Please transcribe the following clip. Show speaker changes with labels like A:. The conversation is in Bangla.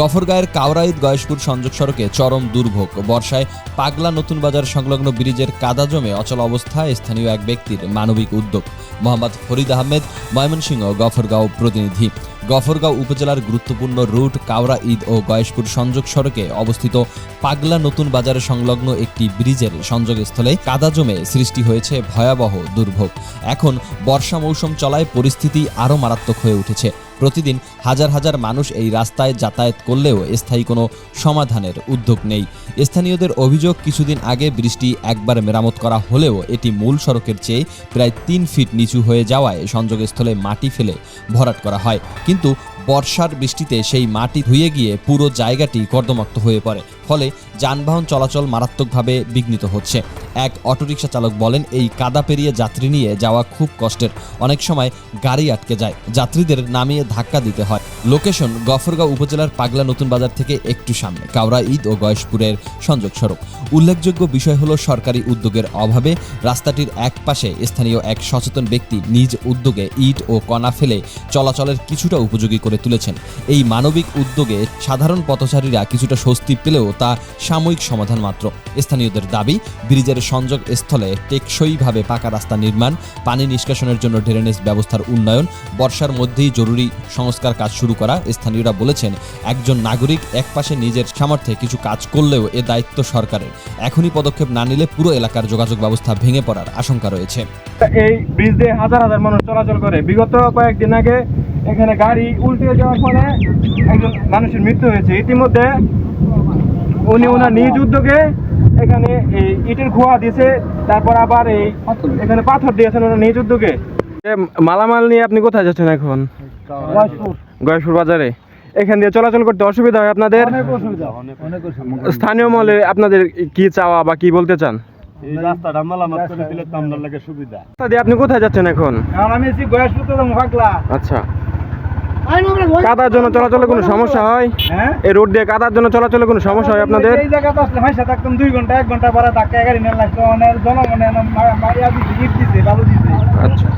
A: গফরগাঁয়ের কাওরাইদ গয়েশপুর সংযোগ সড়কে চরম দুর্ভোগ। বর্ষায় পাগলা নতুন বাজার সংলগ্ন ব্রিজের কাদা জমে অচল অবস্থায় স্থানীয় এক ব্যক্তির মানবিক উদ্যোগ। মোহাম্মদ ফরিদ আহমেদ, ময়মনসিংহ, গফরগাঁও প্রতিনিধি। গফরগাঁও উপজেলার গুরুত্বপূর্ণ রুট কাওরা ঈদ ও গয়েশপুর সংযোগ সড়কে অবস্থিত পাগলা নতুন বাজার সংলগ্ন একটি ব্রিজের সংযোগস্থলে কাদা জমে সৃষ্টি হয়েছে ভয়াবহ দুর্ভোগ। এখন বর্ষা মৌসুম চলায় পরিস্থিতি আরও মারাত্মক হয়ে উঠেছে। প্রতিদিন হাজার হাজার মানুষ এই রাস্তায় যাতায়াত করলেও স্থায়ী কোনো সমাধানের উদ্যোগ নেই। স্থানীয়দের অভিযোগ, কিছুদিন আগে বৃষ্টি একবার মেরামত করা হলেও এটি মূল সড়কের চেয়ে প্রায় তিন ফিট নিচু হয়ে যাওয়ায় সংযোগস্থলে মাটি ফেলে ভরাট করা হয়। কিন্তু বর্ষার বৃষ্টিতে সেই মাটি ধুয়ে গিয়ে পুরো জায়গাটি কর্দমাক্ত হয়ে পড়ে। ফলে যানবাহন চলাচল মারাত্মকভাবে বিঘ্নিত হচ্ছে। এক অটোরিকশা চালক বলেন, এই কাদা পেরিয়ে যাত্রী নিয়ে যাওয়া খুব কষ্টের। অনেক সময় গাড়ি আটকে যায়, যাত্রীদের নামিয়ে ধাক্কা দিতে হয়। লোকেশন গফরগাঁও উপজেলার পাগলা নতুন বাজার থেকে একটু সামনে, কাওড়া ঈদ ও গয়েশপুরের সংযোগ সড়ক উল্লেখযোগ্য বিষয় হলো, সরকারি উদ্যোগের অভাবে রাস্তাটির এক পাশে স্থানীয় এক সচেতন ব্যক্তি নিজ উদ্যোগে ইট ও কণা ফেলে চলাচলের কিছুটা উপযোগী করে তুলেছেন। এই মানবিক উদ্যোগে সাধারণ পথচারীরা কিছুটা স্বস্তি পেলেও তা সাময়িক সমাধান মাত্র। স্থানীয়দের দাবি, ব্রিজের সংযোগ স্থলে টেকসইভাবে পাকা রাস্তা নির্মাণ, পানি নিষ্কাশনের জন্য ড্রেনেজ ব্যবস্থার উন্নয়ন, বর্ষার মধ্যেই জরুরি সংস্কার কাজ শুরু করা, স্থানীয়রা বলেছেন, একজন নাগরিক একপাশে নিজের সামর্থ্যে কিছু কাজ করলেও এ দায়িত্ব সরকারের। এখনই পদক্ষেপ না নিলে পুরো এলাকার যোগাযোগ ব্যবস্থা ভেঙে পড়ার আশঙ্কা রয়েছে।
B: এই ব্রিজ দিয়ে হাজার হাজার মানুষ চলাচল করে। বিগত কয়েকদিন আগে এখানে গাড়ি উল্টে যাওয়ার ফলে একজন মানুষের মৃত্যু হয়েছে। ইতিমধ্যে উনি ওনার নিজ উদ্যোগে এখানে এই ইটের খোয়া দিয়েছে তারপর আবার এই এখানে পাথর দিয়েছেন ওনার নিজ উদ্যোগে। মালামাল নিয়ে আপনি কোথায় যাচ্ছেন এখন? গয়েশপুর। বাজারে। এখান দিয়ে চলাচল করতে অসুবিধা হয় আপনাদের? স্থানীয় মহলে আপনাদের কি চাওয়া বা কি বলতে চান?
C: এই রাস্তাটা মেলামত করে দিলে তো সুবিধা।
B: দিয়ে আপনি কোথায় যাচ্ছেন এখন?
C: আমি
B: আচ্ছা। কাদার জন্য চলাচলে কোনো সমস্যা হয়?
C: হ্যাঁ?
B: এই রোড দিয়ে কাদার জন্য চলাচলে কোনো সমস্যা হয় আপনাদের?
C: এই জায়গাতে আসলে ভাই সাথে একদম দুই ঘণ্টা এক ঘণ্টা পরে ধাক্কা গাড়ি নেন লাগতো মানে জনগণে মারিয়া দিছে ইট দিছে বাবু দিছে।
B: আচ্ছা।